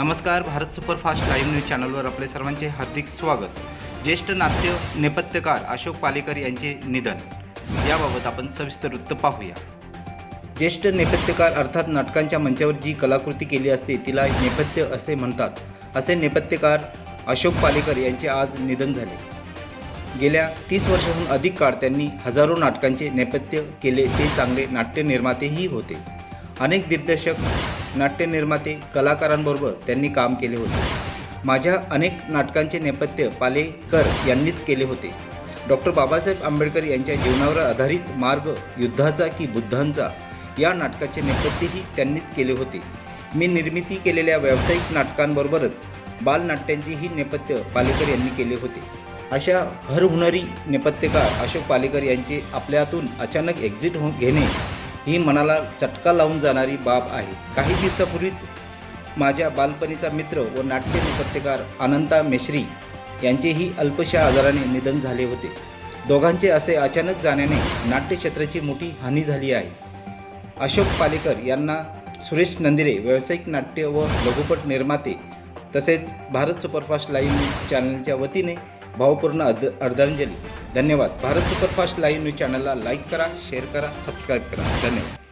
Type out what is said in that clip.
नमस्कार Bharat superfast live news चॅनलवर आपले सर्वांचे हार्दिक स्वागत. ज्येष्ठ नाट्य नेपथ्यकार अशोक पालेकर यांचे निधन. याबाबत आपण सविस्तर वृत्त पाहूया. ज्येष्ठ नेपथ्यकार अर्थात नाटकांच्या मंचावर जी कलाकृती केली असते तिला नेपथ्य असे म्हणतात. असे नेपथ्यकार अशोक पालेकर यांचे आज निधन झाले. गेल्या तीस वर्षाहून अधिक काळ त्यांनी हजारो नाटकांचे नेपथ्य केले ते चांगले नाट्य निर्मातेही होते. अनेक दिग्दर्शक नाट्य निर्माते कलाकारांबरोबर त्यांनी काम केले होते. माझ्या अनेक नाटकांचे नेपथ्य पालेकर यांनीच केले होते. डॉक्टर बाबासाहेब आंबेडकर यांच्या जीवनावर आधारित मार्ग युद्धाचा की बुद्धांचा या नाटकाचे नेपथ्यही त्यांनीच केले होते. मी निर्मिती केलेल्या व्यावसायिक नाटकांबरोबरच बालनाट्यांचेही नेपथ्य पालेकर यांनी केले होते. अशा हरहुनरी नेपथ्यकार अशोक पालेकर यांचे आपल्यातून अचानक एक्झिट हो घेणे ही मनाला चटका लावून जाणारी बाब आहे. काही दिवसापूर्वीच माझ्या बालपणीचा मित्र व नाट्य नेपथ्यकार अनंता मेश्री यांचेही अल्पशा आजाराने निधन झाले होते. दोघांचे असे अचानक जाण्याने नाट्यक्षेत्राची मोठी हानी झाली आहे. अशोक पालेकर यांना सुरेश नंदिरे व्यावसायिक नाट्य व लघुपट निर्माते तसेच भारत सुपरफास्ट लाईव्ह चॅनलच्या वतीने भावपूर्ण अर्ध अर्धांजली. धन्यवाद. भारत सुपरफास्ट लाईव्ह न्यूज चॅनलला लाईक करा शेअर करा सबस्क्राईब करा. धन्यवाद.